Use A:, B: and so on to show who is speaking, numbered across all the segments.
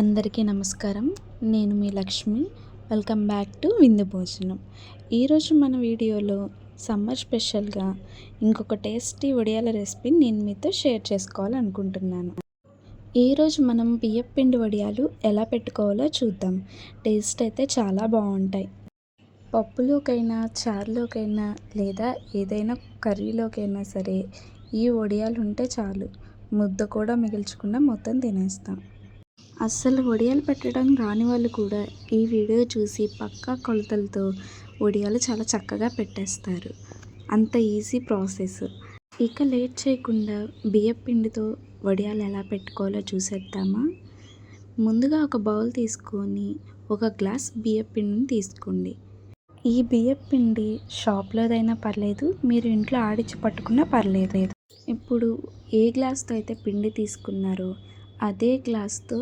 A: అందరికీ నమస్కారం. నేను మీ Lakshmi. Welcome back to Vindu Bhojanam. ఈరోజు మన వీడియోలో సమ్మర్ స్పెషల్గా ఇంకొక టేస్టీ వడియాల రెసిపీ నేను మీతో షేర్ చేసుకోవాలనుకుంటున్నాను. ఈరోజు మనం బియ్యం పిండి వడియాలు ఎలా పెట్టుకోవాలో చూద్దాం. టేస్ట్ అయితే చాలా బాగుంటాయి. పప్పులోకైనా చారులోకైనా లేదా ఏదైనా కర్రీలోకైనా సరే ఈ వడియాలు ఉంటే చాలు. ముద్ద కూడా మిగిల్చకుండా మొత్తం తినేస్తాం. అస్సలు వడియాలు పెట్టడం రాని వాళ్ళు కూడా ఈ వీడియో చూసి పక్కా కొలతలతో వడియాలు చాలా చక్కగా పెట్టేస్తారు. అంత ఈజీ ప్రాసెస్. ఇక లేట్ చేయకుండా బియ్యం పిండితో వడియాలు ఎలా పెట్టుకోవాలో చూసేద్దామా? ముందుగా ఒక బౌల్ తీసుకొని ఒక గ్లాస్ బియ్యం పిండిని తీసుకోండి. ఈ బియ్యం పిండి షాప్లోదైనా పర్లేదు మీరు ఇంట్లో ఆడిచి పట్టుకున్నా పర్లేదు ఇప్పుడు ఏ గ్లాస్తో అయితే పిండి తీసుకున్నారో అదే గ్లాస్తో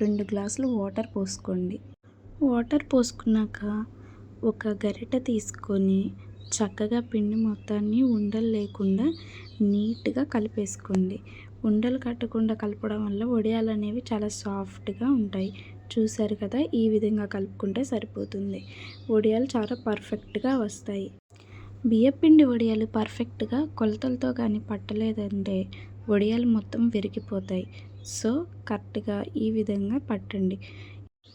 A: రెండు గ్లాసులు వాటర్ పోసుకోండి. వాటర్ పోసుకున్నాక ఒక గరిట తీసుకొని చక్కగా పిండి మొత్తాన్ని ఉండలు లేకుండా నీట్గా కలిపేసుకోండి. ఉండలు కట్టకుండా కలపడం వల్ల వడియాలు అనేవి చాలా సాఫ్ట్గా ఉంటాయి. చూశారు కదా ఈ విధంగా కలుపుకుంటే సరిపోతుంది. వడియాలు చాలా పర్ఫెక్ట్గా వస్తాయి. బియ్యపిండి వడియాలు పర్ఫెక్ట్గా కొలతలతో కానీ పట్టలేదంటే వడియాలు మొత్తం విరిగిపోతాయి. సో కరెక్ట్గా ఈ విధంగా పట్టండి.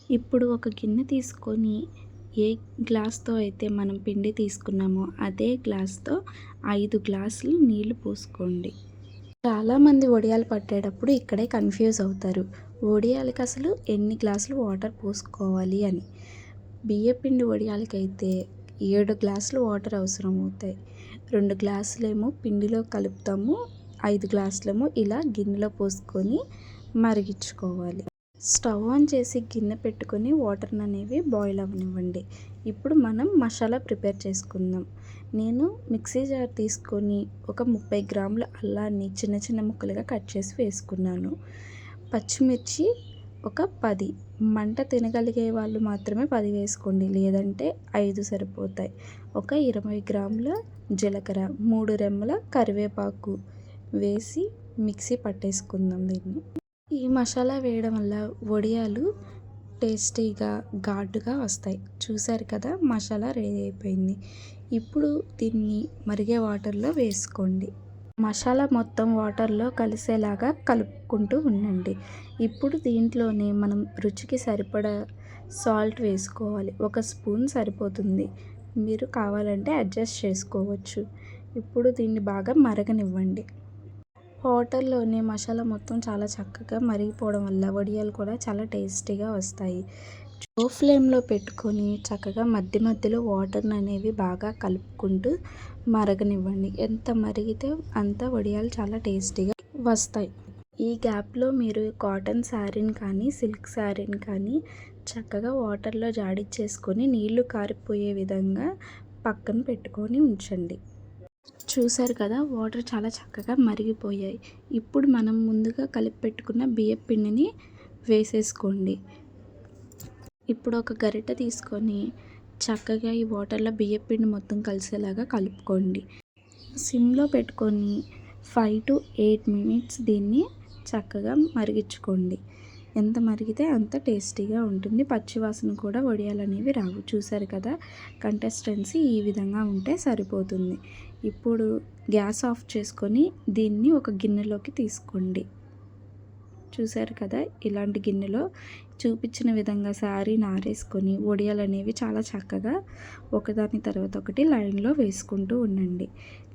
A: ఇప్పుడు ఒక గిన్నె తీసుకొని ఏ గ్లాస్తో అయితే మనం పిండి తీసుకున్నామో అదే గ్లాస్తో ఐదు గ్లాసులు నీళ్ళు పోసుకోండి. చాలామంది వడియాలు పట్టేటప్పుడు ఇక్కడే కన్ఫ్యూజ్ అవుతారు. వడియాలకి అసలు ఎన్ని గ్లాసులు వాటర్ పోసుకోవాలి అని. బియ్యపిండి వడియాలకైతే ఏడు గ్లాసులు వాటర్ అవసరం అవుతాయి రెండు గ్లాసులేమో పిండిలో కలుపుతాము ఐదు గ్లాసులము ఇలా గిన్నెలో పోసుకొని మరిగించుకోవాలి. స్టవ్ ఆన్ చేసి గిన్నె పెట్టుకొని వాటర్ అనేవి బాయిల్ అవ్వనివ్వండి ఇప్పుడు మనం మసాలా ప్రిపేర్ చేసుకుందాం. నేను మిక్సీ జార్ తీసుకొని ఒక ముప్పై గ్రాముల అల్లాన్ని చిన్న చిన్న ముక్కలుగా కట్ చేసి వేసుకున్నాను. పచ్చిమిర్చి ఒక పది. మంట తినగలిగే వాళ్ళు మాత్రమే పది వేసుకోండి. లేదంటే ఐదు సరిపోతాయి. ఒక ఇరవై గ్రాముల జీలకర్ర మూడు రెమ్మల కరివేపాకు వేసి మిక్సీ పట్టేసుకుందాం దీన్ని. ఈ మసాలా వేయడం వల్ల వడియాలు టేస్టీగా ఘాటుగా వస్తాయి. చూసారు కదా మసాలా రెడీ అయిపోయింది. ఇప్పుడు దీన్ని మరిగే వాటర్లో వేసుకోండి. మసాలా మొత్తం వాటర్లో కలిసేలాగా కలుపుకుంటూ ఉండండి. ఇప్పుడు దీంట్లోనే మనం రుచికి సరిపడా సాల్ట్ వేసుకోవాలి. ఒక స్పూన్ సరిపోతుంది. మీరు కావాలంటే అడ్జస్ట్ చేసుకోవచ్చు. ఇప్పుడు దీన్ని బాగా మరగనివ్వండి. వాటర్లోనే మసాలా మొత్తం చాలా చక్కగా మరిగిపోవడం వల్ల వడియాలు కూడా చాలా టేస్టీగా వస్తాయి. లో ఫ్లేమ్లో పెట్టుకొని చక్కగా మధ్య మధ్యలో వాటర్ని అనేవి బాగా కలుపుకుంటూ మరగనివ్వండి. ఎంత మరిగితే అంత వడియాలు చాలా టేస్టీగా వస్తాయి. ఈ గ్యాప్లో మీరు కాటన్ శారీని కానీ సిల్క్ శారీని కానీ చక్కగా వాటర్లో జాడిచ్చేసుకొని నీళ్ళు కారిపోయే విధంగా పక్కన పెట్టుకొని ఉంచండి. చూశారు కదా వాటర్ చాలా చక్కగా మరిగిపోయాయి. ఇప్పుడు మనం ముందుగా కలిపి పెట్టుకున్న బియ్యం పిండిని వేసేసుకోండి. ఇప్పుడు ఒక గరిట తీసుకొని చక్కగా ఈ వాటర్లో బియ్యం పిండి మొత్తం కలిసేలాగా కలుపుకోండి. సిమ్లో పెట్టుకొని ఫైవ్ టు ఎయిట్ మినిట్స్ దీన్ని చక్కగా మరిగించుకోండి. ఎంత మరిగితే అంత టేస్టీగా ఉంటుంది. పచ్చివాసన కూడా వడియాలనేవి రావు. చూసారు కదా కంటెస్టెన్సీ ఈ విధంగా ఉంటే సరిపోతుంది. ఇప్పుడు గ్యాస్ ఆఫ్ చేసుకొని దీన్ని ఒక గిన్నెలోకి తీసుకోండి. చూశారు కదా ఇలాంటి గిన్నెలో చూపించిన విధంగా శారీ నారేసుకొని వడియాలు అనేవి చాలా చక్కగా ఒకదాని తర్వాత ఒకటి లైన్లో వేసుకుంటూ ఉండండి.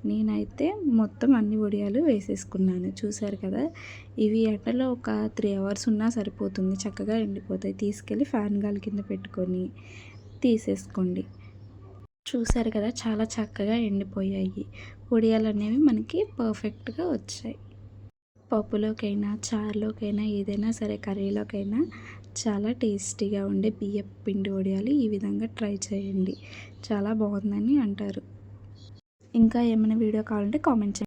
A: నేనైతే మొత్తం అన్ని వడియాలు వేసేసుకున్నాను. చూశారు కదా ఇవి ఎండలో ఒక త్రీ అవర్స్ ఉన్నా సరిపోతుంది. చక్కగా ఎండిపోతాయి. తీసుకెళ్ళి ఫ్యాన్ గాలి కింద పెట్టుకొని తీసేసుకోండి. చూశారు కదా చాలా చక్కగా ఎండిపోయాయి. వడియాలు అనేవి మనకి పర్ఫెక్ట్గా వచ్చాయి. పప్పులోకైనా చారులోకైనా ఏదైనా సరే కర్రీలోకైనా చాలా టేస్టీగా ఉండే బియ్యం పిండి వడియాలు ఈ విధంగా ట్రై చేయండి. చాలా బాగుందని అంటారు. ఇంకా ఏమైనా వీడియో కావాలంటే కామెంట్ చేయండి.